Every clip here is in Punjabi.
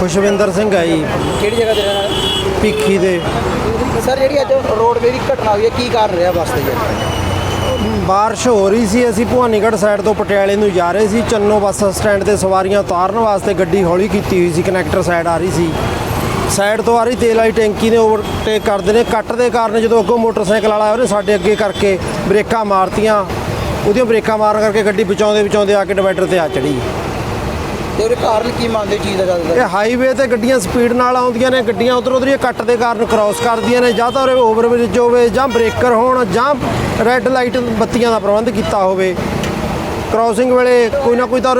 ਖੁਸ਼ਵਿੰਦਰ ਸਿੰਘ ਹੈ ਜੀ। ਕਿਹੜੀ ਜਗ੍ਹਾ ਤੇ ਰਹਿਣਾ? ਭਿੱਖੀ ਦੇ। ਸਰ ਜਿਹੜੀ ਅੱਜ ਰੋਡਵੇ ਦੀ ਘਟਨਾ ਹੋਈ ਹੈ ਕੀ ਕਾਰਨ ਰਿਹਾ ਬੱਸ ਤੇ ਜੀ ਬਾਰਿਸ਼ ਹੋ ਰਹੀ ਸੀ, ਅਸੀਂ ਭਵਾਨੀਗੜ੍ਹ ਸਾਈਡ ਤੋਂ ਪਟਿਆਲੇ ਨੂੰ ਜਾ ਰਹੇ ਸੀ। ਚੰਨੋ ਬੱਸ ਸਟੈਂਡ ਤੇ ਸਵਾਰੀਆਂ ਉਤਾਰਨ ਵਾਸਤੇ ਗੱਡੀ ਹੌਲੀ ਕੀਤੀ ਹੋਈ ਸੀ ਕਨੈਕਟਰ ਸਾਈਡ ਆ ਰਹੀ ਸੀ। ਸਾਈਡ ਤੋਂ ਆ ਰਹੀ ਤੇਲ ਵਾਲੀ ਟੈਂਕੀ ਨੇ ਓਵਰਟੇਕ ਕਰਦੇ ਨੇ। ਕੱਟ ਦੇ ਕਾਰਨ ਜਦੋਂ ਅੱਗੋਂ ਮੋਟਰਸਾਈਕਲ ਵਾਲਾ ਉਹਨੇ ਸਾਡੇ ਅੱਗੇ ਕਰਕੇ ਬ੍ਰੇਕਾਂ ਮਾਰਤੀਆਂ। ਉਹਦੀਆਂ ਬ੍ਰੇਕਾਂ ਮਾਰਨ ਕਰਕੇ ਗੱਡੀ ਬਚਾਉਂਦੇ ਬਚਾਉਂਦੇ ਆ ਕੇ ਡਿਵਾਈਡਰ ਤੇ ਆ ਚੜੀ ਤੇ ਉਹਦੇ ਕਾਰਨ ਕੀ ਮੰਨਦੇ ਚੀਜ਼ ਦਾ? ਜ਼ਿਆਦਾ ਇਹ ਹਾਈਵੇ ਤੇ ਗੱਡੀਆਂ ਸਪੀਡ ਨਾਲ ਆਉਂਦੀਆਂ ਨੇ, ਗੱਡੀਆਂ ਉਧਰ ਉਧਰ ਕੱਟ ਦੇ ਕਾਰਨ ਕ੍ਰਾਸ ਕਰਦੀਆਂ ਨੇ, ਜਾਂ ਤਾਂ ਉਰੇ ਓਵਰਬ੍ਰਿਜ ਹੋਵੇ, ਜਾਂ ਬ੍ਰੇਕਰ ਹੋਣ, ਜਾਂ ਰੈੱਡ ਲਾਈਟ ਬੱਤੀਆਂ ਦਾ ਪ੍ਰਬੰਧ ਕੀਤਾ ਹੋਵੇ। ਕ੍ਰਾਸਿੰਗ ਵੇਲੇ ਕੋਈ ਨਾ ਕੋਈ ਤਾਂ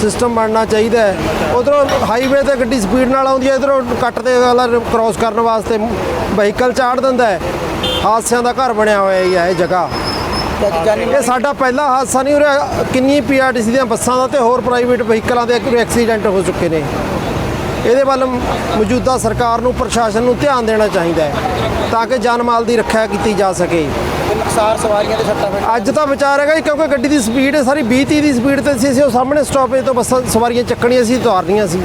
ਸਿਸਟਮ ਬਣਨਾ ਚਾਹੀਦਾ ਹੈ। ਉਧਰੋਂ ਹਾਈਵੇ ਤੇ ਗੱਡੀ ਸਪੀਡ ਨਾਲ ਆਉਂਦੀ ਹੈ, ਇਧਰੋਂ ਕੱਟ ਦੇ ਵਾਲਾ ਕ੍ਰਾਸ ਕਰਨ ਵਾਸਤੇ ਵਹੀਕਲ ਚਾੜ ਦਿੰਦਾ ਹੈ। ਹਾਦਸਿਆਂ ਦਾ ਘਰ ਬਣਿਆ ਹੋਇਆ ਹੀ ਹੈ ਇਹ ਜਗ੍ਹਾ। ਇਹ ਸਾਡਾ ਪਹਿਲਾ ਹਾਦਸਾ ਨਹੀਂ ਉਰੇ ਕਿੰਨੀ ਪੀਆਰਟੀਸੀ ਦੀਆਂ ਬੱਸਾਂ ਦਾ ਤੇ ਹੋਰ ਪ੍ਰਾਈਵੇਟ ਵਹੀਕਲਾਂ ਦੇ ਉਰੇ ਐਕਸੀਡੈਂਟ ਹੋ ਚੁੱਕੇ ਨੇ। ਇਹਦੇ ਵੱਲ ਮੌਜੂਦਾ ਸਰਕਾਰ ਨੂੰ ਪ੍ਰਸ਼ਾਸਨ ਨੂੰ ਧਿਆਨ ਦੇਣਾ ਚਾਹੀਦਾ ਹੈ ਤਾਂ ਕਿ ਜਾਨ ਮਾਲ ਦੀ ਰੱਖਿਆ ਕੀਤੀ ਜਾ ਸਕੇ। ਤੇ ਨੁਕਸਾਰ ਸਵਾਰੀਆਂ ਤੇ ਸੱਟਾਂ ਫੇਟ ਅੱਜ ਤਾਂ ਵਿਚਾਰ ਹੈਗਾ ਕਿਉਂਕਿ ਗੱਡੀ ਦੀ ਸਪੀਡ ਸਾਰੀ 20 30 ਦੀ ਸਪੀਡ ਤੇ ਸੀ ਅਸੀਂ ਉਹ ਸਾਹਮਣੇ ਸਟਾਪੇਜ ਤੋਂ ਬੱਸਾਂ ਸਵਾਰੀਆਂ ਚੱਕਣੀਆਂ ਸੀ ਉਤਾਰਨੀਆਂ ਸੀ।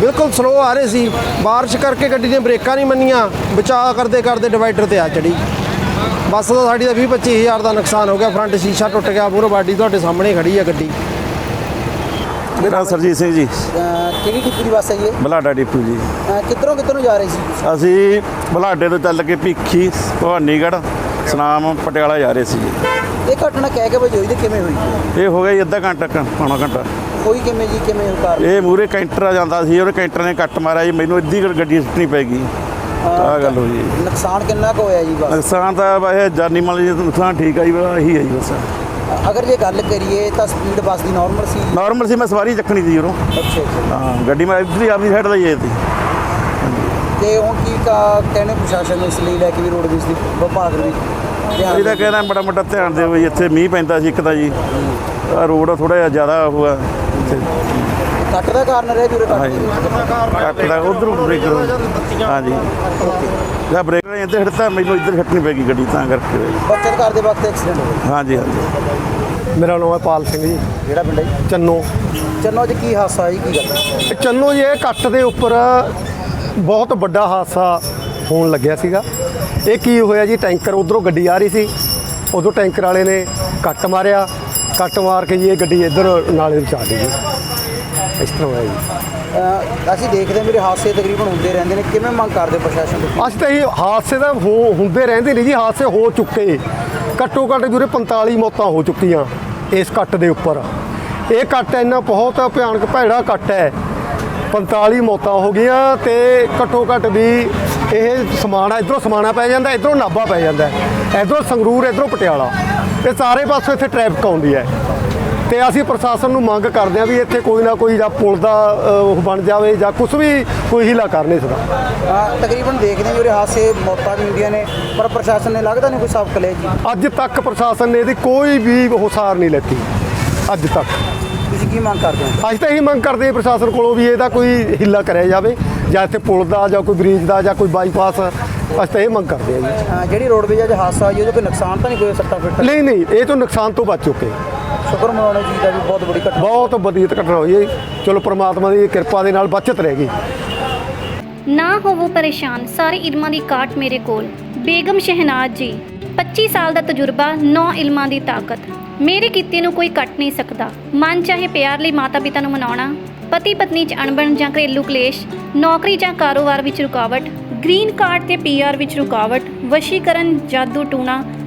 ਬਿਲਕੁਲ ਸਲੋ ਆ ਰਹੇ ਸੀ। ਬਾਰਿਸ਼ ਕਰਕੇ ਗੱਡੀ ਦੀਆਂ ਬ੍ਰੇਕਾਂ ਨਹੀਂ ਮੰਨੀਆਂ। ਬਚਾਅ ਕਰਦੇ ਕਰਦੇ ਡਿਵਾਈਡਰ ਤੇ ਆ ਚੜੀ ਬੱਸ ਦਾ ਸਾਡੀ ਦਾ 20 25 ਹਜ਼ਾਰ ਦਾ ਨੁਕਸਾਨ ਹੋ ਗਿਆ ਫਰੰਟ ਸ਼ੀਸ਼ਾ ਟੁੱਟ ਗਿਆ ਮੂਹਰੇ ਬਾਡੀ ਤੁਹਾਡੇ ਸਾਹਮਣੇ ਖੜੀ ਹੈ ਗੱਡੀ। ਮੇਰਾ ਸਰਜੀਤ ਸਿੰਘ ਜੀ। ਕਿਹੜੀ ਟਿੱਪੀ ਦੀ ਬੱਸ ਹੈ ਜੀ ਇਹ? ਬਲਾਡਾ ਡਿਪੂ ਜੀ। ਕਿੱਧਰੋਂ ਕਿੱਧਰੋਂ ਜਾ ਰਹੇ ਸੀ? ਅਸੀਂ ਬਲਾਡੇ ਤੋਂ ਚੱਲ ਕੇ ਭੀਖੀ ਭਵਾਨੀਗੜ੍ਹ ਸਨਾਮ ਪਟਿਆਲਾ ਜਾ ਰਹੇ ਸੀ ਜੀ। ਇਹ ਘਟਨਾ ਕਹਿ ਕੇ ਵਜੇ ਹੋਈ ਤੇ ਕਿਵੇਂ ਹੋਈ? ਇਹ ਹੋ ਗਿਆ ਜੀ ਅੱਧਾ ਘੰਟਾ ਪੌਣਾ ਘੰਟਾ। ਹੋਈ ਕਿਵੇਂ ਜੀ? ਕਿਵੇਂ ਕਾਰਨ? ਇਹ ਮੂਰੇ ਕੈਂਟਰ ਆ ਜਾਂਦਾ ਸੀ ਉਹਨੇ ਕੈਂਟਰ ਨੇ ਕੱਟ ਮਾਰਿਆ ਜੀ ਮੈਨੂੰ ਅੱਧੀ ਗੱਡੀ ਸੁੱਟਣੀ ਪੈ ਗਈ। ਆਹ ਗੱਲ ਹੋਈ ਜੀ ਨੁਕਸਾਨ ਕਿੰਨਾ ਕੁ ਹੋਇਆ ਜੀ ਬੱਸ? ਨੁਕਸਾਨ ਤਾਂ ਵੈਸੇ ਜਾਨੀ ਮਾਲੀ ਜੀ ਨੁਕਸਾਨ ਠੀਕ ਆ ਜੀ ਬਸ ਇਹੀ ਹੈ ਜੀ ਬਸ। ਅਗਰ ਜੇ ਗੱਲ ਕਰੀਏ ਤਾਂ ਸਪੀਡ ਬੱਸ ਦੀ ਨਾਰਮਲ ਸੀ। ਨਾਰਮਲ ਸੀ ਮੈਂ ਸਵਾਰੀ ਚੱਕਣੀ ਸੀ ਉਰੋਂ ਅੱਛਾ ਅੱਛਾ। ਹਾਂ ਗੱਡੀ ਮੈਂ ਇੱਧਰ ਆਪਣੀ ਸਾਈਡ ਲਈ ਆਈ ਸੀ। ਤੇ ਹੁਣ ਕੀ ਕਾ ਕਹਿੰਦੇ ਪ੍ਰਸ਼ਾਸਨ ਨੂੰ ਇਸ ਲਈ ਲੈ ਕੇ ਵੀ ਰੋਡਵੇਜ਼ ਦੀ ਵਿਭਾਗ ਵੀ ਧਿਆਨ ਇਹਦਾ ਕਹਿਣਾ ਬੜਾ ਮੋਟਾ ਧਿਆਨ ਦਿਓ ਵੀ ਇੱਥੇ ਮੀਂਹ ਪੈਂਦਾ ਸੀ ਇੱਕ ਤਾਂ ਜੀ। ਆਹ ਰੋਡ ਥੋੜਾ ਜਿਹਾ ਜ਼ਿਆਦਾ ਇੱਥੇ। ਕੱਟ ਦਾ ਕਾਰਨ ਰਿਹਾ ਜੁਰੇ ਕੱਟ ਹਾਂਜੀ। ਕੱਟ ਦਾ ਉਧਰ ਬ੍ਰੇਕਰ ਹਾਂਜੀ। ਜਾਂ ਬ੍ਰੇਕਰ ਨੇ ਇੱਧਰ ਹਟਤਾ ਮੈਨੂੰ ਇੱਧਰ ਹਟਣੀ ਪੈ ਗਈ ਗੱਡੀ ਤਾਂ ਕਰਕੇ। ਬੱਚਤ ਕਰਦੇ ਵਕਤ ਐਕਸੀਡੈਂਟ ਹੋ ਗਿਆ ਹਾਂਜੀ ਹਾਂਜੀ। ਮੇਰਾ ਨਾਮ ਹੈ ਪਾਲ ਸਿੰਘ ਜੀ। ਜਿਹੜਾ ਪਿੰਡ ਹੈ ਜੀ? ਚੰਨੋ। ਚੰਨੋ ਅੱਜ ਕੀ ਹਾਸਾ ਜੀ ਕੀ ਗੱਲ ਚੰਨੋ ਜੀ ਇਹ ਕੱਟ ਦੇ ਉੱਪਰ ਬਹੁਤ ਵੱਡਾ ਹਾਦਸਾ ਹੋਣ ਲੱਗਿਆ ਸੀਗਾ। ਇਹ ਕੀ ਹੋਇਆ ਜੀ ਟੈਂਕਰ ਉਧਰੋਂ ਗੱਡੀ ਆ ਰਹੀ ਸੀ। ਉਦੋਂ ਟੈਂਕਰ ਵਾਲੇ ਨੇ ਕੱਟ ਮਾਰਿਆ। ਕੱਟ ਮਾਰ ਕੇ ਜੀ ਇਹ ਗੱਡੀ ਇੱਧਰ ਨਾਲੇ ਵਿੱਚ ਆ ਗਈ ਜੀ ਇਸ ਤਰ੍ਹਾਂ ਹੋਇਆ ਜੀ। ਅਹ ਅਸੀਂ ਦੇਖਦੇ ਹਾਂ ਮੇਰੇ ਹਾਦਸੇ ਤਕਰੀਬਨ ਹੁੰਦੇ ਰਹਿੰਦੇ ਨੇ। ਕਿਵੇਂ ਮੰਗ ਕਰਦੇ ਪ੍ਰਸ਼ਾਸਨ ਤੋਂ? ਅੱਜ ਤਾਂ ਇਹ ਹਾਦਸੇ ਤਾਂ ਹੋ- ਹੁੰਦੇ ਰਹਿੰਦੇ ਨੇ ਜੀ ਹਾਦਸੇ ਹੋ ਚੁੱਕੇ। ਘੱਟੋ ਘੱਟ ਜੁਰੇ 45 ਮੌਤਾਂ ਹੋ ਚੁੱਕੀਆਂ ਇਸ ਕੱਟ ਦੇ ਉੱਪਰ। ਇਹ ਕੱਟ ਇੰਨਾ ਬਹੁਤ ਭਿਆਨਕ ਭੈੜਾ ਕੱਟ ਹੈ। 45 ਮੌਤਾਂ ਹੋ ਗਈਆਂ ਤੇ ਘੱਟੋ ਘੱਟ ਵੀ ਇਹ ਸਮਾਣਾ ਇਧਰੋਂ ਸਮਾਣਾ ਪੈ ਜਾਂਦਾ ਇਧਰੋਂ ਨਾਭਾ ਪੈ ਜਾਂਦਾ। ਇਧਰੋਂ ਸੰਗਰੂਰ ਇਧਰੋਂ ਪਟਿਆਲਾ। ਤੇ ਸਾਰੇ ਪਾਸੇ ਇੱਥੇ ਟ੍ਰੈਫਿਕ ਆਉਂਦੀ ਹੈ। ਤੇ ਅਸੀਂ ਪ੍ਰਸ਼ਾਸਨ ਨੂੰ ਮੰਗ ਕਰਦੇ ਹਾਂ ਵੀ ਇੱਥੇ ਕੋਈ ਨਾ ਕੋਈ ਜਾਂ ਪੁਲ ਦਾ ਉਹ ਬਣ ਜਾਵੇ ਜਾਂ ਕੁਝ ਵੀ ਕੋਈ ਹੀਲਾ ਕਰ ਨਹੀਂ ਸਕਦਾ ਅਹ ਤਕਰੀਬਨ ਦੇਖਦੇ ਹਾਂ ਮੇਰੇ ਹਾਦਸੇ ਮੌਤਾਂ ਵੀ ਹੁੰਦੀਆਂ ਨੇ ਪਰ ਪ੍ਰਸ਼ਾਸਨ ਨੇ ਲੱਗਦਾ ਨਹੀਂ ਕੋਈ ਸਬਕ ਲਿਆ ਜੀ। ਅੱਜ ਤੱਕ ਪ੍ਰਸ਼ਾਸਨ ਨੇ ਇਹਦੀ ਕੋਈ ਵੀ ਹੁਸਾਰ ਨਹੀਂ ਲੈਤੀ ਅੱਜ ਤੱਕ। ਤੁਸੀਂ ਕੀ ਮੰਗ ਕਰਦੇ ਹੋ? ਅੱਜ ਤਾਂ ਇਹੀ ਮੰਗ ਕਰਦੇ ਹਾਂ ਪ੍ਰਸ਼ਾਸਨ ਕੋਲੋਂ ਵੀ ਇਹਦਾ ਕੋਈ ਹਿੱਲਾ ਕਰਿਆ ਜਾਵੇ ਜਾਂ ਇੱਥੇ ਪੁਲ ਦਾ ਜਾਂ ਕੋਈ ਬ੍ਰਿਜ ਦਾ ਜਾਂ ਕੋਈ ਬਾਈਪਾਸ ਅਸੀਂ ਤਾਂ ਇਹ ਮੰਗ ਕਰਦੇ ਹਾਂ ਜੀ। ਜਿਹੜੀ ਰੋਡਵੇਜ ਅੱਜ ਹਾਦਸਾ ਉਹਦੇ ਕੋਈ ਨੁਕਸਾਨ ਤਾਂ ਨਹੀਂ ਕੋਈ ਸੱਟਾਂ ਫਿੱਟ ਨਹੀਂ ਨਹੀਂ ਇਹ ਤੋਂ ਨੁਕਸਾਨ ਤੋਂ ਬਚ ਚੁੱਕੇ। ਸ਼ੁਕਰ ਮਨਾਉਣਾ ਚਾਹੀਦਾ ਵੀ ਬਹੁਤ ਬੜੀ ਘਟਨਾ ਬਹੁਤ ਵਧੀਆ ਘਟਨਾ ਹੋਈ ਹੈ ਚਲੋ ਪ੍ਰਮਾਤਮਾ ਦੀ ਕਿਰਪਾ ਦੇ ਨਾਲ ਬਚਤ ਰਹਿ ਗਈ। ਨਾ ਹੋਵੋ ਪਰੇਸ਼ਾਨ ਸਾਰੇ ਇਲਮਾਂ ਦੀ ਕਾਟ ਮੇਰੇ ਕੋਲ। ਬੇਗਮ ਸ਼ਹਿਨਾਜ਼ ਜੀ 25 ਸਾਲ ਦਾ ਤਜਰਬਾ 9 ਇਲਮਾਂ ਦੀ ਤਾਕਤ। ਮੇਰੇ ਕੀਤੇ ਨੂੰ ਕੋਈ ਕੱਟ ਨਹੀਂ ਸਕਦਾ। ਮਨ ਚਾਹੇ ਪਿਆਰ ਲਈ ਮਾਤਾ ਪਿਤਾ ਨੂੰ ਮਨਾਉਣਾ ਪਤੀ ਪਤਨੀ 'ਚ ਅਣਬਣ ਜਾਂ ਘਰੇਲੂ ਕਲੇਸ਼ ਨੌਕਰੀ ਜਾਂ ਕਾਰੋਬਾਰ ਵਿੱਚ ਰੁਕਾਵਟ ਗ੍ਰੀਨ ਕਾਰਡ ਤੇ ਪੀਆਰ ਵਿੱਚ ਰੁਕਾਵਟ ਵਸ਼ੀਕਰਨ ਜਾਦੂ ਟੂਣਾ